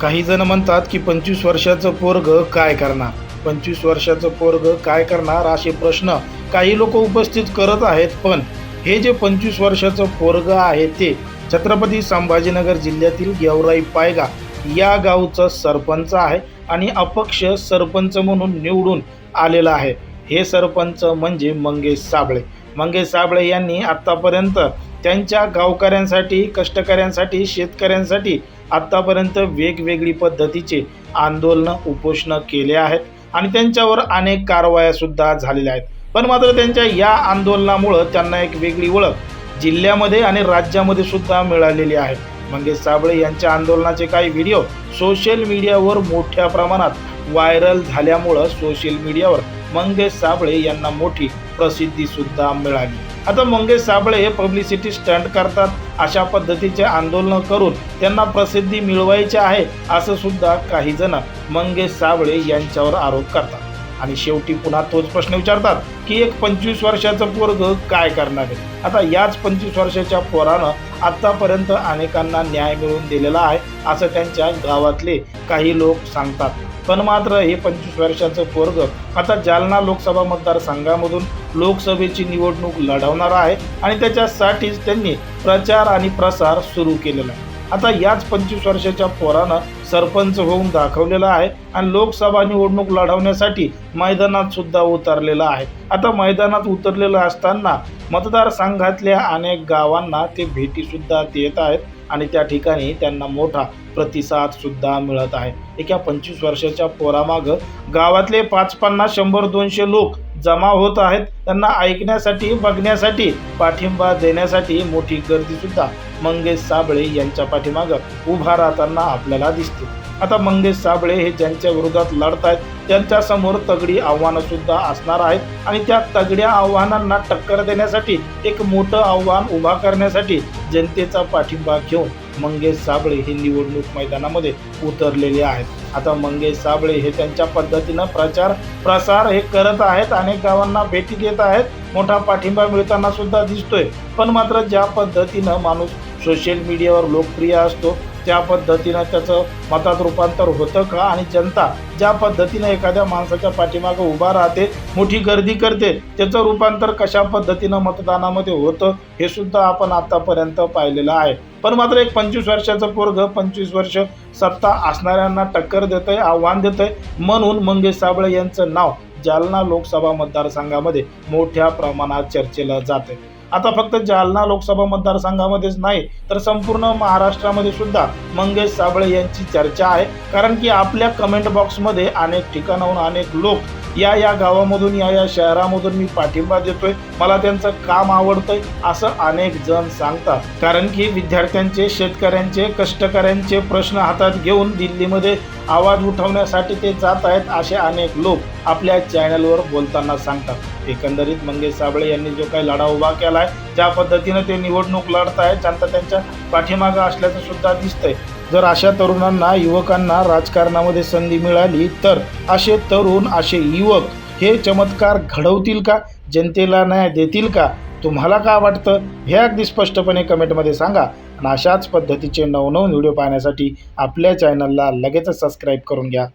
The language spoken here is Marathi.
काही जण म्हणतात की पंचवीस वर्षाचं पोरग काय करणार? पंचवीस वर्षाचं पोरग काय करणार असे प्रश्न काही लोक उपस्थित करत आहेत पण हे जे पंचवीस वर्षाचं पोरग आहे ते छत्रपती संभाजीनगर जिल्ह्यातील गेवराई पायगा या गावचं सरपंच आहे आणि अपक्ष सरपंच म्हणून निवडून आलेला आहे. हे सरपंच म्हणजे मंगेश साबळे. मंगेश साबळे यांनी आत्तापर्यंत त्यांच्या गावकऱ्यांसाठी कष्टकऱ्यांसाठी शेतकऱ्यांसाठी आत्तापर्यंत वेगवेगळी पद्धतीचे आंदोलनं उपोषणं केले आहेत आणि त्यांच्यावर अनेक कारवायासुद्धा झालेल्या आहेत. पण मात्र त्यांच्या या आंदोलनामुळं त्यांना एक वेगळी ओळख जिल्ह्यामध्ये आणि राज्यामध्ये सुद्धा मिळालेली आहे. मंगेश साबळे यांच्या आंदोलनाचे काही व्हिडिओ सोशल मीडियावर मोठ्या प्रमाणात व्हायरल झाल्यामुळं सोशल मीडियावर मंगेश साबळे यांना मोठी प्रसिद्धी सुद्धा मिळाली. आता मंगेश साबळे हे पब्लिसिटी स्टंट करतात. अशा पद्धतीचे आंदोलन करून त्यांना प्रसिद्धी मिळवायची आहे असं सुद्धा काही जण मंगेश साबळे यांच्यावर आरोप करतात. आणि शेवटी पुन्हा तोच प्रश्न विचारतात की एक पंचवीस वर्षाचं पोरग काय करणार आहे? आता याच पंचवीस वर्षाच्या पोरानं आतापर्यंत अनेकांना न्याय मिळवून दिलेला आहे असं त्यांच्या गावातले काही लोक सांगतात. पण मात्र हे पंचवीस वर्षाचं पोरग आता जालना लोकसभा मतदारसंघामधून लोकसभेची निवडणूक लढवणार आहे आणि त्याच्यासाठीच त्यांनी प्रचार आणि प्रसार सुरू केलेला आहे. आता याच पंचवीस वर्षाच्या पोरानं सरपंच होऊन दाखवलेला आहे आणि लोकसभा निवडणूक लढवण्यासाठी मैदानात सुद्धा उतरलेला आहे. आता मैदानात उतरलेलं असताना मतदारसंघातल्या अनेक गावांना ते भेटीसुद्धा देत आहेत आणि त्या ठिकाणी त्यांना मोठा प्रतिसाद सुद्धा मिळत आहे. एका पंचवीस वर्षाच्या पोरामागं गावातले पाच पन्नास शंभर दोनशे लोक जमा होत आहेत. त्यांना ऐकण्यासाठी बघण्यासाठी पाठिंबा देण्यासाठी मोठी गर्दी सुद्धा मंगेश साबळे यांच्या पाठीमागं उभा राहताना आपल्याला दिसते. आता मंगेश साबळे हे ज्यांच्या विरोधात लढत आहेत त्यांच्यासमोर तगडी आव्हानं सुद्धा असणार आहेत आणि त्या तगड्या आव्हानांना टक्कर देण्यासाठी एक मोठं आव्हान उभा करण्यासाठी जनतेचा पाठिंबा घेऊन मंगेश साबळे हे निवडणूक मैदानामध्ये उतरलेले आहेत. आता मंगेश साबळे हे त्यांच्या पद्धतीनं प्रचार प्रसार हे करत आहेत. अनेक गावांना भेटी देत आहेत. मोठा पाठिंबा मिळताना सुद्धा दिसतोय. पण मात्र ज्या पद्धतीनं माणूस सोशल मीडियावर लोकप्रिय असतो त्या पद्धतीनं त्याचं मतात रूपांतर होतं का? आणि जनता ज्या पद्धतीनं एखाद्या माणसाच्या पाठीमागं उभा राहते मोठी गर्दी करते त्याचं रूपांतर कशा पद्धतीनं मतदानामध्ये होतं हे सुद्धा आपण आतापर्यंत पाहिलेलं आहे. पण मात्र एक पंचवीस वर्षाचं पोरग पंचवीस वर्ष सत्ता असणाऱ्यांना टक्कर देत आहे आव्हान देत आहे म्हणून मंगेश साबळे यांचं नाव जालना लोकसभा मतदारसंघामध्ये मोठ्या प्रमाणात चर्चेला जात आहे आता फक्त जालना लोकसभा मतदारसंघामध्येच नाही तर संपूर्ण महाराष्ट्रामध्ये सुद्धा मंगेश साबळे यांची चर्चा आहे. कारण की आपल्या कमेंट बॉक्समध्ये अनेक ठिकाणाहून अनेक लोक या या गावामधून या या शहरामधून मी पाठिंबा देतोय. मला त्यांचं काम आवडतंय असं अनेक जण सांगतात. कारण की विद्यार्थ्यांचे शेतकऱ्यांचे कष्टकऱ्यांचे प्रश्न हातात घेऊन दिल्लीमध्ये आवाज उठवण्यासाठी ते जात आहेत असे अनेक लोक आपल्या चॅनलवर बोलताना सांगतात. एकंदरीत मंगेश साबळे यांनी जो काही लढा उभा केला आहे ज्या पद्धतीनं ते निवडणूक लढत आहेत त्यांचा त्यांच्या पाठीमागं असल्याचं सुद्धा दिसतंय. जर अशा तरुणांना युवकांना राजकारणामध्ये संधी मिळाली तर असे तरुण असे युवक हे चमत्कार घडवतील का? जनतेला न्याय देतील का? तुम्हाला काय वाटतं? हे अगदी स्पष्टपणे कमेंटमध्ये सांगा. आणि अशाच पद्धतीचे नवनवीन व्हिडिओ पाहण्यासाठी आपल्या चॅनलला लगेचच सबस्क्राईब करून घ्या.